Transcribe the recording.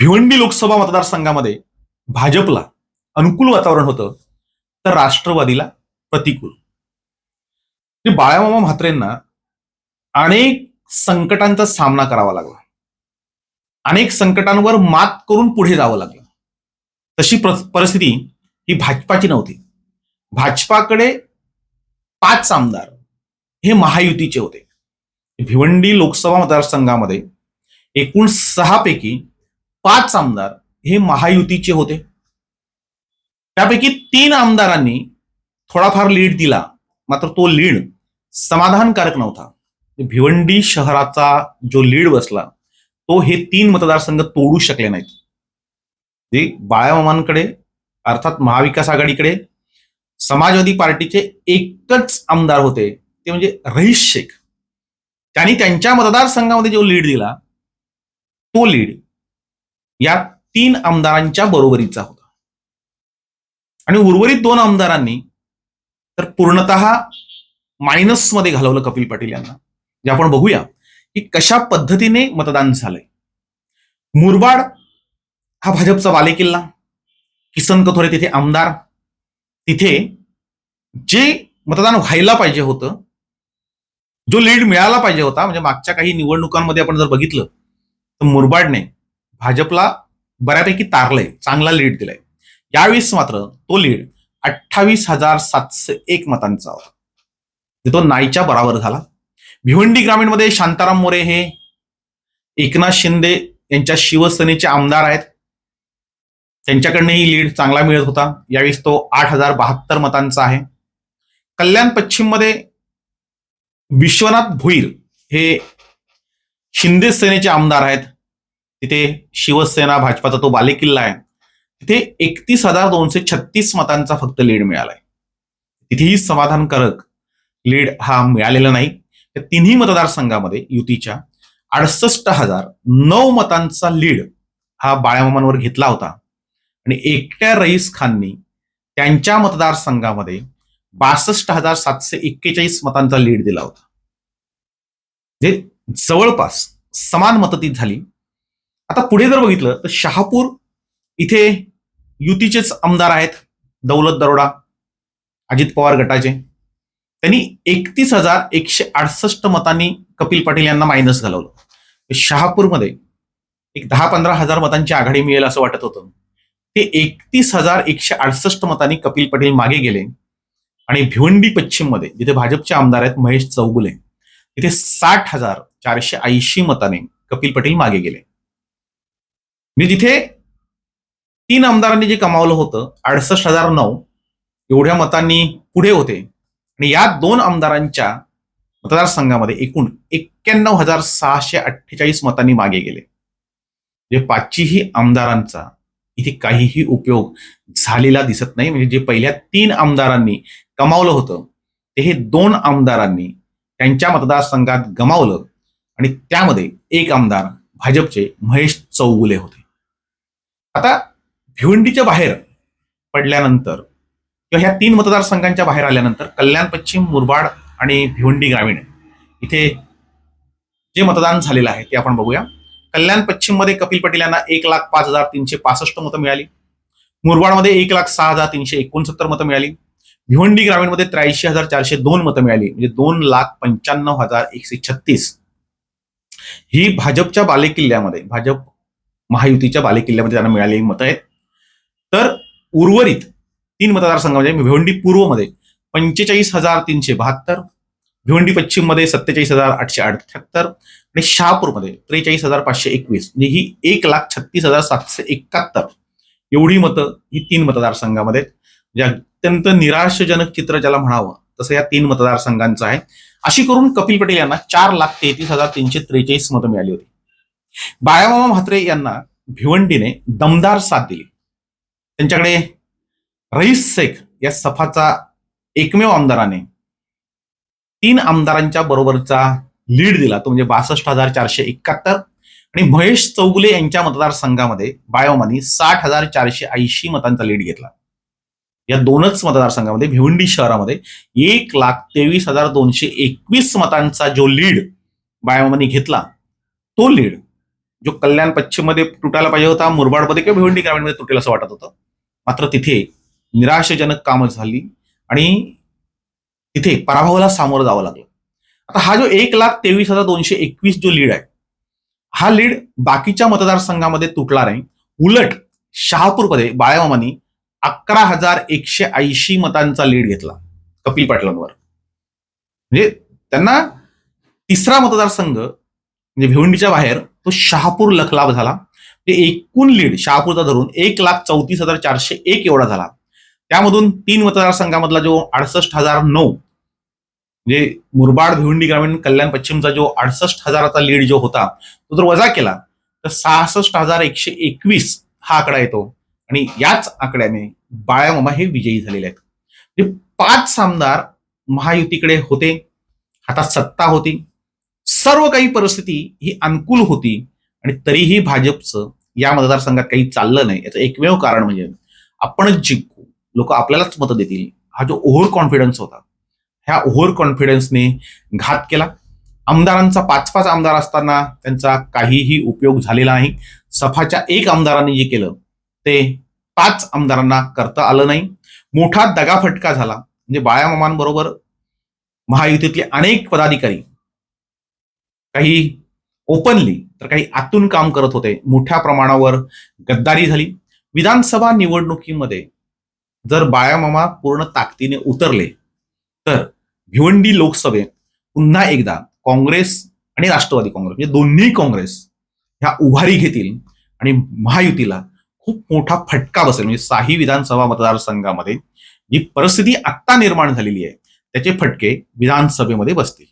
भिवंडी लोकसभा मतदारसंघामध्ये भाजपला अनुकूल वातावरण होतं तर राष्ट्रवादीला प्रतिकूल. म्हणजे बाळामामा म्हात्रेंना अनेक संकटांचा सामना करावा लागला. अनेक संकटांवर मात करून पुढे जावं लागलं. तशी परिस्थिती ही भाजपाची नव्हती. भाजपाकडे पाच आमदार हे महायुतीचे होते. भिवंडी लोकसभा मतदारसंघामध्ये एकूण सहा पैकी पाच आमदार हे महायुतीचे होते. त्यापैकी तीन आमदारांनी थोडाफार लीड दिला मात्र तो लीड समाधानकारक नव्हता. म्हणजे भिवंडी शहराचा जो लीड बसला तो हे तीन मतदारसंघ तोडू शकले नाहीत. जे बाळामामांकडे अर्थात महाविकास आघाडीकडे समाजवादी पार्टीचे एकच आमदार होते ते म्हणजे रईस शेख. त्यांनी त्यांच्या मतदारसंघामध्ये जो लीड दिला तो लीड या तीन आमदारांच्या बरोबरीचा होता. आणि उर्वरित दोन आमदारांनी तर पूर्णतः मायनसमध्ये घालवलं कपिल पाटील यांना. जे आपण बघूया की कशा पद्धतीने मतदान झालंय. मुरबाड हा भाजपचा बालेकिल्ला किसन कथोरे तिथे आमदार. तिथे जे मतदान व्हायला पाहिजे होतं जो लीड मिळाला पाहिजे होता म्हणजे मागच्या काही निवडणुकांमध्ये आपण जर बघितलं तर मुरबाडने भाजपला बऱ्यापैकी तारलंय चांगला लीड दिलाय. यावेळेस मात्र तो लीड अठ्ठावीस हजार सातशे एक मतांचा होता. तो नाईच्या बराबर झाला. भिवंडी ग्रामीणमध्ये शांताराम मोरे हे एकनाथ शिंदे यांच्या शिवसेनेचे आमदार आहेत. त्यांच्याकडनंही लीड चांगला मिळत होता. यावेळेस तो आठ हजार बहात्तर मतांचा आहे. कल्याण पश्चिममध्ये विश्वनाथ भुईर हे शिंदे सेनेचे आमदार आहेत. तिथे शिवसेना भाजपाचा तो बालेकिल्ला आहे. तिथे एकतीस हजार दोनशे छत्तीस मतांचा फक्त लीड मिळालाय. तिथेही समाधानकारक लीड हा मिळालेला नाही. त्या तिन्ही मतदारसंघामध्ये युतीच्या अडसष्ट हजार नऊ मतांचा लीड हा बाळ्यामामांवर घेतला होता. आणि एकट्या रईस खाननी त्यांच्या मतदारसंघामध्ये बासष्ट हजार सातशे एक्केचाळीस मतांचा लीड दिला होता. जे जवळपास समान मतती झाली. आता पुढे जर बघितलं तर शहापूर इथे युतीचेच आमदार आहेत दौलत दरोडा अजित पवार गटाचे. त्यांनी एकतीस हजार एकशे अडसष्ट मतांनी कपिल पाटील यांना मायनस घालवलं. शहापूरमध्ये एक दहा पंधरा हजार मतांची आघाडी मिळेल असं वाटत होतं. ते एकतीस हजार एकशे अडसष्ट मतांनी कपिल पाटील मागे गेले. आणि भिवंडी पश्चिममध्ये जिथे भाजपचे आमदार आहेत महेश चौगुले तिथे साठ हजार चारशे ऐंशी मताने कपिल पाटील मागे गेले. म्हणजे मी तिथे तीन आमदारांनी जे कमावलं होतं अडसष्ट हजार नऊ एवढ्या मतांनी पुढे होते. आणि या दोन आमदारांच्या मतदारसंघामध्ये एकूण एक्क्याण्णव हजार सहाशे अठ्ठेचाळीस मतांनी मागे गेले. म्हणजे पाचशेही आमदारांचा इथे काहीही उपयोग झालेला दिसत नाही. म्हणजे जे पहिल्या तीन आमदारांनी कमावलं होतं ते हे दोन आमदारांनी त्यांच्या मतदारसंघात गमावलं. आणि त्यामध्ये एक आमदार भाजपचे महेश चौगुले होते. आता भिवंडीच्या बाहेर पडल्यानंतर किंवा ह्या तीन मतदारसंघांच्या बाहेर आल्यानंतर कल्याण पश्चिम मुरबाड आणि भिवंडी ग्रामीण इथे जे मतदान झालेलं आहे ते आपण बघूया. कल्याण पश्चिममध्ये कपिल पटेल यांना एक लाख पाच हजार तीनशे पासष्ट मतं मिळाली. मुरबाडमध्ये एक लाख सहा हजार तीनशे एकोणसत्तर मतं मिळाली. भिवंडी ग्रामीणमध्ये त्र्याऐंशी हजार चारशे दोन मतं मिळाली म्हणजे दोन लाख पंच्याण्णव हजार एकशे छत्तीस. ही भाजपच्या बालेकिल्ल्यामध्ये भाजप महायुतीच्या बालेकिल्ल्यामध्ये त्यांना मिळालेली मतं आहेत. तर उर्वरित तीन मतदारसंघामध्ये म्हणजे भिवंडी पूर्वमध्ये पंचेचाळीस हजार तीनशे बहात्तर भिवंडी पश्चिममध्ये सत्तेचाळीस हजार आठशे अठ्याहत्तर आणि शहापूरमध्ये त्रेचाळीस हजार पाचशे एकवीस. म्हणजे ही एक लाख छत्तीस हजार सातशे एकाहत्तर एवढी मतं ही तीन मतदारसंघामध्ये आहेत. म्हणजे अत्यंत निराशजनक चित्र ज्याला म्हणावं तसं या तीन मतदारसंघांचं आहे. अशी करून कपिल पटेल यांना चार लाख तेहतीस हजार तीनशे त्रेचाळीस मतं मिळाली होती. बाळामामा म्हात्रे यांना भिवंडीने दमदार साथ दिली. त्यांच्याकडे रईस शेख या सफाचा एकमेव आमदाराने तीन आमदारांच्या बरोबरचा लीड दिला तो म्हणजे बासष्ट हजार चारशे एकाहत्तर आणि महेश चौगुले यांच्या मतदारसंघामध्ये बायोमानी साठ हजार चारशे ऐंशी मतांचा लीड घेतला. या दोनच मतदारसंघामध्ये भिवंडी शहरामध्ये एक लाख तेवीस हजार दोनशे एकवीस मतांचा जो लीड बायोमानी घेतला तो लीड जो कल्याण पश्चिममध्ये तुटायला पाहिजे होता मुरबाडमध्ये किंवा भिवंडी ग्रामीणमध्ये तुटेल असं वाटत होतं. मात्र तिथे निराशाजनक कामं झाली आणि तिथे पराभवाला सामोरं जावं लागलं. आता हा जो एक लाख तेवीस हजार दोनशे एकवीस जो लीड आहे हा लीड बाकीच्या मतदारसंघामध्ये तुटला नाही. उलट शहापूरमध्ये बाळ्यामामानी अकरा हजार एकशे ऐंशी मतांचा लीड घेतला कपिल पाटलांवर. म्हणजे त्यांना तिसरा मतदारसंघ म्हणजे भिवंडीच्या बाहेर तो शहापूर लखलाभ झाला. ते एकूण लीड शहापूरचा धरून एक लाख चौतीस हजार चारशे एक एवढा झाला. त्यामधून तीन मतदारसंघामधला जो अडसष्ट हजार नऊ म्हणजे मुरबाड भिवंडी ग्रामीण कल्याण पश्चिमचा जो अडसष्ट हजाराचा लीड जो होता तो जर वजा केला तर सहासष्ट हजार एकशे एकवीस हा आकडा येतो. आणि याच आकड्याने बाळामामा हे विजयी झालेले आहेत. म्हणजे पाच आमदार महायुतीकडे होते हातात सत्ता होती. सर्व काही परिस्थिती ही अनुकूल होती आणि तरीही भाजपचं या मतदारसंघात काही चाललं नाही. याचं एकमेव कारण म्हणजे आपणच जिंकू. लोक आपल्यालाच मतं देतील. हा जो ओव्हर कॉन्फिडन्स होता ह्या ओव्हर कॉन्फिडन्सने घात केला. आमदारांचा पाच पाच आमदार असताना त्यांचा काहीही उपयोग झालेला नाही. सफाच्या एक आमदारांनी जे केलं ते पाच आमदारांना करता आलं नाही. मोठा दगाफटका झाला. म्हणजे बाळ्यामामांबरोबर महायुतीतले अनेक पदाधिकारी काही ओपनली तर काही आतून काम करत होते. मोठ्या प्रमाणावर गद्दारी झाली. विधानसभा निवडणुकीमध्ये जर बाळामामा पूर्ण ताकदीने उतरले तर भिवंडी लोकसभेत पुन्हा एकदा काँग्रेस आणि राष्ट्रवादी काँग्रेस म्हणजे दोन्ही काँग्रेस ह्या उभारी घेतील आणि महायुतीला खूप मोठा फटका बसेल. म्हणजे साही विधानसभा मतदारसंघामध्ये जी परिस्थिती आत्ता निर्माण झालेली आहे त्याचे फटके विधानसभेमध्ये बसतील.